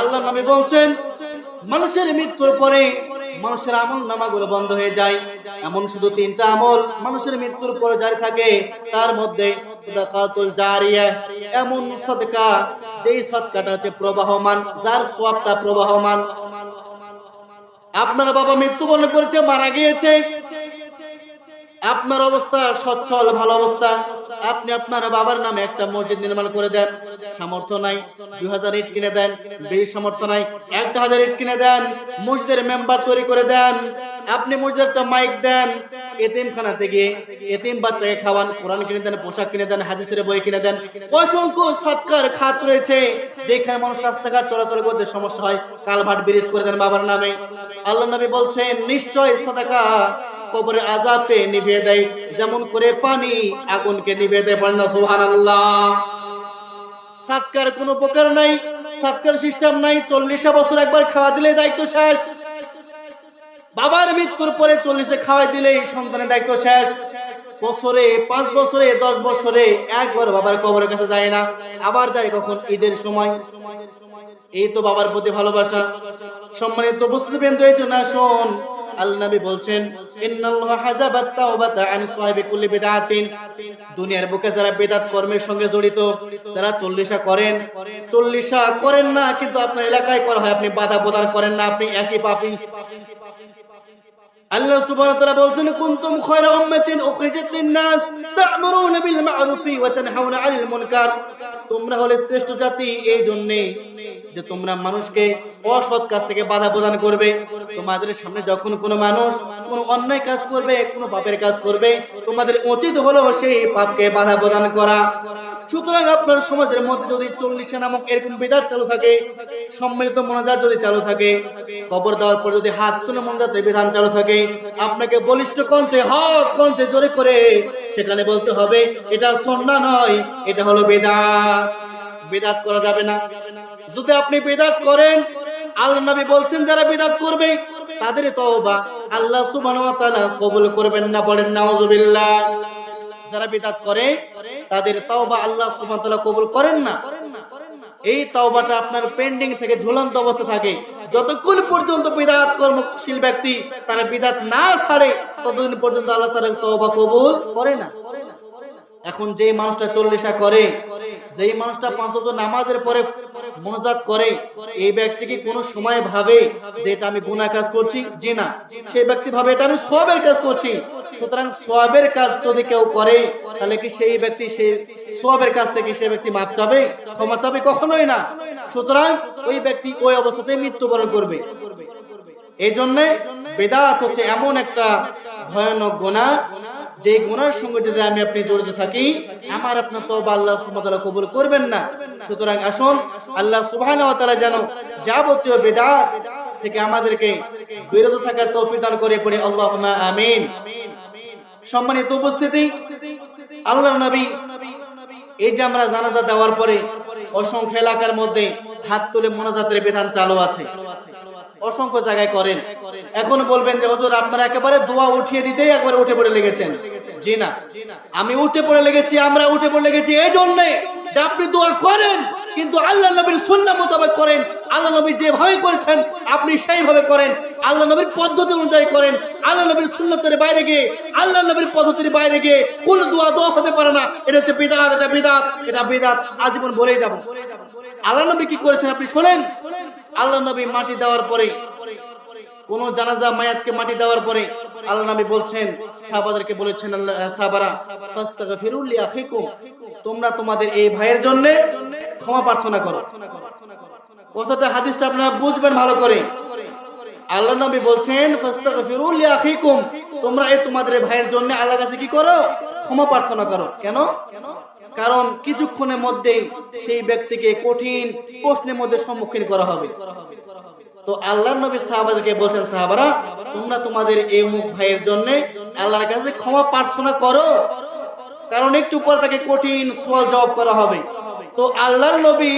আল্লাহ নবী বলছেন, মানুষের মৃত্যুর পরে মানুষের আমল নামাগুলো বন্ধ হয়ে যায়। এমন শুধু তিনটা আমল, মানুষের মৃত্যুর পরে জারি থাকে, তার মধ্যে এমন সদকা যেই সদকাটা হচ্ছে প্রবাহমান, যার সোয়াবটা প্রবাহমান। আপনার বাবা মৃত্যু মৃত্যুবরণ করেছে, মারা গিয়েছে আপনার অবস্থা সচ্ছল, ভালো অবস্থা। আপনি আপনার বাবার নামে একটা মসজিদ নির্মাণ করে দেন। সামর্থ্য নাই, দুই হাজার ইট কিনে দেন, বেশি সামর্থ্য নাই। একটা হাজার ইট কিনে দেন, মসজিদের মেম্বার তৈরি করে দেন। আপনি মসজিদের একটা মাইক দেন, এতিমখানাতে গিয়ে এতিম বাচ্চাকে খাওয়ান, কোরআন কিনে দেন, পোশাক কিনে দেন, হাদিসের বই কিনে দেন। অসংখ্য সৎকার খাত রয়েছে, যেখানে মানুষ রাস্তাঘাট চলাচল করতে সমস্যা হয়। কালভাট ব্রিজ করে দেন বাবার নামে। আল্লাহ নবী বলছেন, নিশ্চয় সাদাকা কবরে আজাবকে নিভিয়ে দেয়। যেমন করে পানি আগুনকে নিভিয়ে দেয় পড়েন না, সুবহানাল্লাহ। সাতকার কোনো উপকার নাই, সাতকার সিস্টেম নাই, চল্লিশা বছর একবার খাওয়া দিলে দায়িত্ব শেষ। বাবার মৃত্যুর পরে চল্লিশে খাওয়াই দিলেই সন্তানের দায়িত্ব শেষ। বছরে, পাঁচ বছরে, দশ বছরে একবার বাবার কবরের কাছে যায় না। আবার যায় কখন? ঈদের সময়। এই তো বাবার প্রতি ভালোবাসা। সম্মানিত উপস্থিত বিন্দু এই জন্য শোন আল্লাহ বলছেন দুনিয়ার বুকে যারা বেদাত কর্মের সঙ্গে জড়িত, যারা চল্লিশা করেন চল্লিশা করেন না, কিন্তু আপনার এলাকায় করা হয়, আপনি বাধা প্রদান করেন না, আপনি একই পাপী। আল্লাহ সুবহানাহু ওয়া তাআলা বলছেন, কুনতুম খায়রা উম্মাতিন উখরিজাত লিন-নাস তা'মুরুনা বিল মা'রুফি ওয়া তানহাউনা 'আনিল মুনকার। তোমরা হলে শ্রেষ্ঠ জাতি এই জন্য যে তোমরা মানুষকে অসৎ কাজ থেকে বাধা প্রদান করবে। তোমাদের সামনে যখন কোনো মানুষ কোনো অন্যায় কাজ করবে, কোনো পাপের কাজ করবে, তোমাদের উচিত হলো সেই পাপকে বাধা প্রদান করা। সুতরাং আপনার সমাজের মধ্যে যদি চল্লিশে নামক এরকম বিদাত চালু থাকে, সম্মিলিত মনোজাত যদি চালু থাকে, খবর দেওয়ার পর যদি হাত তুলে মনোজাতের বিধান চালু থাকে, আপনাকে বলিষ্ঠ কণ্ঠে হক কণ্ঠে জোরে করে সেখানে বলতে হবে, এটা সন্না নয়, এটা হলো বেদাত। বেদাত করা যাবে না। যদি আপনি বেদাত করেন আল্লাহ নবী বলছেন যারা বেদাত করবে, তাদের তওবা আল্লাহ সুবহানাহু ওয়া তাআলা কবুল করবেন না, বলেন নাউজুবিল্লাহ। যারা বিদাত করে তাদের তাওবা আল্লাহ সুবহানাহু কবুল করেন না। এই তাওবাটা আপনার পেন্ডিং থেকে ঝুলন্ত অবস্থা থাকে। যতক্ষণ পর্যন্ত বিদাত কর্মশীল ব্যক্তি তারা বিদাত না ছাড়ে, ততদিন পর্যন্ত আল্লাহ তাআলা তওবা কবুল করে না। এখন যে মানুষটা চল্লিশা করে যেই মানুষটা পাঁচ ওয়াক্ত নামাজের পরে মনোজাত করে, এই ব্যক্তি কি কোনো সময় ভাবে যে এটা আমি গুনাহ কাজ করছি? জি না। সেই ব্যক্তি ভাবে, এটা আমি সবের কাজ করছি। সুতরাং সবের কাজ যদি কেউ করে, তাহলে কি সেই ব্যক্তি সেই সবের কাজ থেকে সেই ব্যক্তি মাপ চাবে? ক্ষমা চাবে? কখনোই না। সুতরাং ওই ব্যক্তি ওই অবস্থাতে মৃত্যুবরণ করবে। এই জন্যে বেদাত হচ্ছে এমন একটা ভয়ানক গুনাহ। যে গুনার সঙ্গে যদি আমি আপনি জড়িত থাকি, আমার আপনার তো আল্লাহ সুবহানাহু কবুল করবেন না। সুতরাং আসুন, আল্লাহ তাআলা যেন যাবতীয় বেদাত থেকে আমাদেরকে বিরত থাকার তৌফিক দান করে পড়ে। আল্লাহুম্মা আমিন। সম্মানিত উপস্থিতি, আল্লাহর নবী, এই যে আমরা জানাজা দেওয়ার পরে অসংখ্য এলাকার মধ্যে হাত তুলে মোনাজাতের বিধান চালু আছে। অসংখ্য জায়গায় করেন। এখন বলবেন যে, হুজুর, আপনারা একেবারে দোয়া উঠিয়ে দিতেই একবার উঠে পড়ে লেগেছেন। জি না। আমি উঠে পড়ে লেগেছি, আমরা উঠে পড়ে লেগেছি এই জন্যে আপনি দোয়া করেন, কিন্তু আল্লাহ নবীর সুন্নাহ মোতাবেক করেন। আল্লাহ নবী যেভাবে করেছেন, আপনি সেইভাবে করেন। আল্লাহ নবীর পদ্ধতি অনুযায়ী করেন। আল্লাহ নবীর সুন্নতের বাইরে গিয়ে, আল্লাহ নবীর পদ্ধতির বাইরে গিয়ে কোন দোয়া দোয়া হতে পারে না। এটা হচ্ছে বিদাত, এটা বিদাত এটা বিদাত। আজীবন বলেই যাব। আল্লাহ নবী কি করেছেন আপনি শোনেন? আল্লাহ নবী মাটি দেওয়ার পরে, কোন জানাজা মায়াতকে মাটি দেওয়ার পরে আল্লাহ নবী বলছেন, সাহাবাদেরকে বলেছেন, আল্লাহ আখিকুম তোমরা তোমাদের এই ভাইয়ের জন্য ক্ষমা প্রার্থনা করো। কথাটা, হাদিসটা আপনারা বুঝবেন ভালো করে। আল্লাহ নবী বলছেন, ফাস্তাগফিরু লি আখিকুম তোমরা এই তোমাদের ভাইয়ের জন্য আল্লাহর কাছে কি করো? ক্ষমা প্রার্থনা করো। কেন? কারণ কিছুক্ষণের মধ্যেই সেই ব্যক্তিকে কঠিন প্রশ্নের মধ্যে সম্মুখীন করা হবে। তো আল্লাহর নবী সাহাবাদেরকে বলছেন, সাহাবারা, তোমরা তোমাদের এই মুখ ভাইয়ের জন্য আল্লাহর কাছে ক্ষমা প্রার্থনা করো। কারণ একটু পর তাকে কঠিন সওয়াল জবাব করা হবে। তো আল্লাহর নবী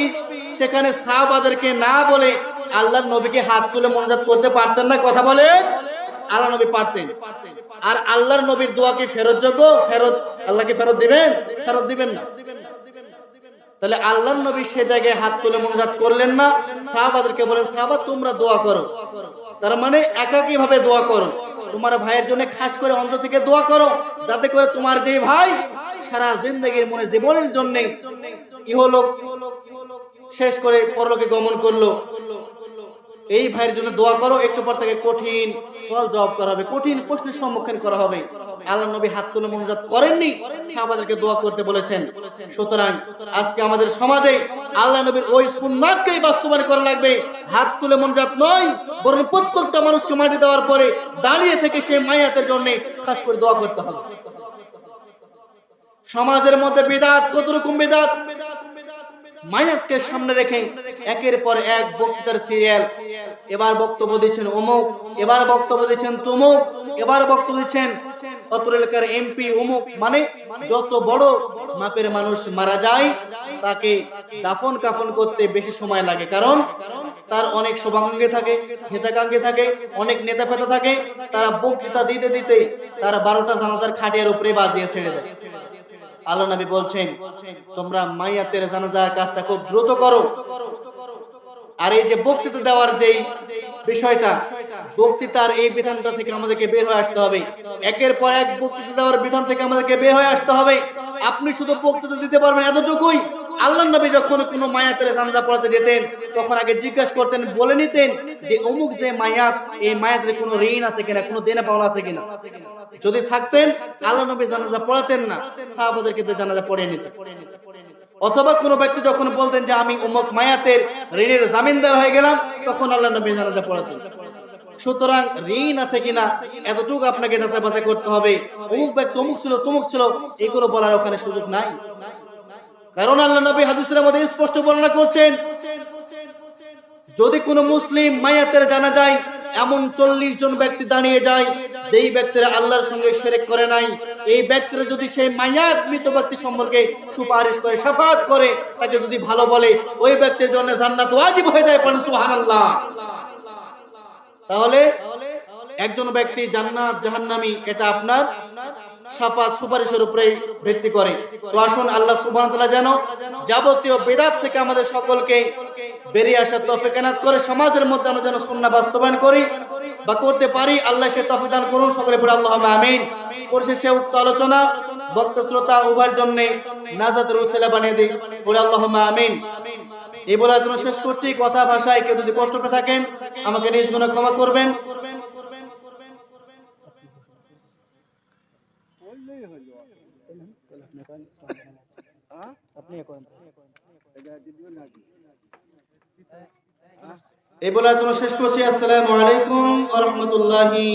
সেখানে সাহাবাদেরকে না বলে আল্লাহর নবীকে হাত তুলে মনোজাত করতে পারতেন না। কথা বলে আল্লাহ নবী পারতেন। আর আল্লাহর নবীর দোয়া কি ফেরত যোগ্য? ফেরত। আল্লাহকে ফেরত দিবেন? ফেরত দিবেন না। তাহলে আল্লাহর নবী সে জায়গায় হাত তুলে মনোজাত করলেন না। সাহাবাদেরকে বলেন সাহাবা, তোমরা দোয়া করো। তার মানে একাকী ভাবে দোয়া করো। তোমার ভাইয়ের জন্য খাস করে অন্ত থেকে দোয়া করো, যাতে করে তোমার যে ভাই সারা জিন্দগির মনে জীবনের জন্য ইহলোক শেষ করে পরলোকে গমন করল। এই ভাইয়ের জন্য দোয়া করো, একটু পর থেকে কঠিন সওয়াল জবাব করা হবে, কঠিন প্রশ্নের সম্মুখীন করা হবে। আল্লাহ নবী হাত তুলে মনোজাত করেননি, সাহাবাদেরকে দোয়া করতে বলেছেন। সুতরাং আজকে আমাদের সমাজে আল্লাহ নবীর ওই সুন্নাতকেই বাস্তবায়ন করা লাগবে। হাত তুলে মনোজাত নয়, বরং প্রত্যেকটা মানুষকে মাটি দেওয়ার পরে দাঁড়িয়ে থেকে সেই মায়াতের জন্য খাস করে দোয়া করতে হবে। সমাজের মধ্যে বিদাত কত রকম বিদাত? মায়াতকে সামনে রেখে একের পর এক বক্তৃতার সিরিয়াল এবার বক্তব্য দিচ্ছেন অমুক, এবার বক্তব্য দিচ্ছেন তুমুক, এবার বক্তব্য দিচ্ছেন অত্র এলাকার এমপি অমুক। মানে যত বড় মাপের মানুষ মারা যায়, তাকে দাফন কাফন করতে বেশি সময় লাগে। কারণ তার অনেক শুভাকাঙ্ক্ষী থাকে হিতাকাঙ্ক্ষী থাকে, অনেক নেতা ফেতা থাকে। তারা বক্তৃতা দিতে দিতে তারা বারোটা জানাজার খাটিয়ার উপরে বাজিয়ে ছেড়ে দেয়। আল্লাহ নবী বলছেন, তোমরা মাইয়াতের জানাজার কাজটা খুব দ্রুত করো। আর এই যে বক্তৃতা দেওয়ার যেই বিষয়টা, বক্তৃতার এই বিধানটা থেকে আমাদেরকে বের হয়ে আসতে হবে। একের পর এক বক্তৃতা দেওয়ার বিধান থেকে আমাদেরকে বের হয়ে আসতে হবে। আপনি শুধু বক্তৃতা দিতে পারবেন এতটুকুই। আল্লাহ নবী যখন কোনো মায়াতের জানাজা পড়াতে যেতেন, তখন আগে জিজ্ঞাসা করতেন, বলে নিতেন যে, অমুক যে মায়াত এই মায়াতের কোনো ঋণ আছে কিনা, কোনো দেনা পাওনা আছে কিনা? যদি থাকতেন আল্লাহ নবী জানাজা পড়াতেন না সাহাবাদের কিন্তু জানাজা পড়ে নিতেন। অথবা কোনো ব্যক্তি যখন বলতেন যে আমি অমুক মায়াতের ঋণের জামিনদার হয়ে গেলাম, তখন আল্লাহ নবী জানাজা পড়াতেন। সুতরাং ঋণ আছে কিনা, এতটুকু আপনাকে যাচাই বাছাই করতে হবে। অমুক ব্যক্তি অমুক ছিল, তমুক ছিল, এগুলো বলার ওখানে সুযোগ নাই। কারণ আল্লাহ নবী হাদিসের মধ্যে স্পষ্ট বর্ণনা করছেন, যদি কোনো মুসলিম মায়াতের জানা যায় এমন চল্লিশ জন ব্যক্তি দাঁড়িয়ে যায় যেই ব্যক্তিরা আল্লাহর সঙ্গে সেরেক করে নাই, এই ব্যক্তিরা যদি সেই মায়াত মৃত ব্যক্তি সম্পর্কে সুপারিশ করে সাফাত করে, তাকে যদি ভালো বলে, ওই ব্যক্তির জন্য জান্নাত ওয়াজিব হয়ে যায় পান সুবহানাল্লাহ। তাহলে একজন ব্যক্তি জান্নাত, জাহান্নামী, এটা আপনার সাফাত সুপারিশের উপরে ভিত্তি করে। তো আসুন আল্লাহ তাআলা যেন যাবতীয় বিদাত থেকে আমাদের সকলকে বেরিয়ে আসার তৌফিক এনায়েত করে, সমাজের মধ্যে আমরা যেন সুন্নাহ বাস্তবায়ন করি বা করতে পারি, আল্লাহ সে তৌফিক দান করুন। সকলে পড়ে আল্লাহুম্মা আমিন। পরিশেষে উক্ত আলোচনা বক্তা শ্রোতা উভয়ের জন্য নাজাতের উসিলা বানিয়ে দিই। পড়ে আল্লাহুম্মা আমিন। এই বলে জন্য শেষ করছি। কথা, ভাষায় কেউ যদি কষ্ট পেয়ে থাকেন, আমাকে নিজ গুণে ক্ষমা করবেন। এই বলে জন্য শেষ করছি। আসসালামু আলাইকুম ওয়া রাহমাতুল্লাহি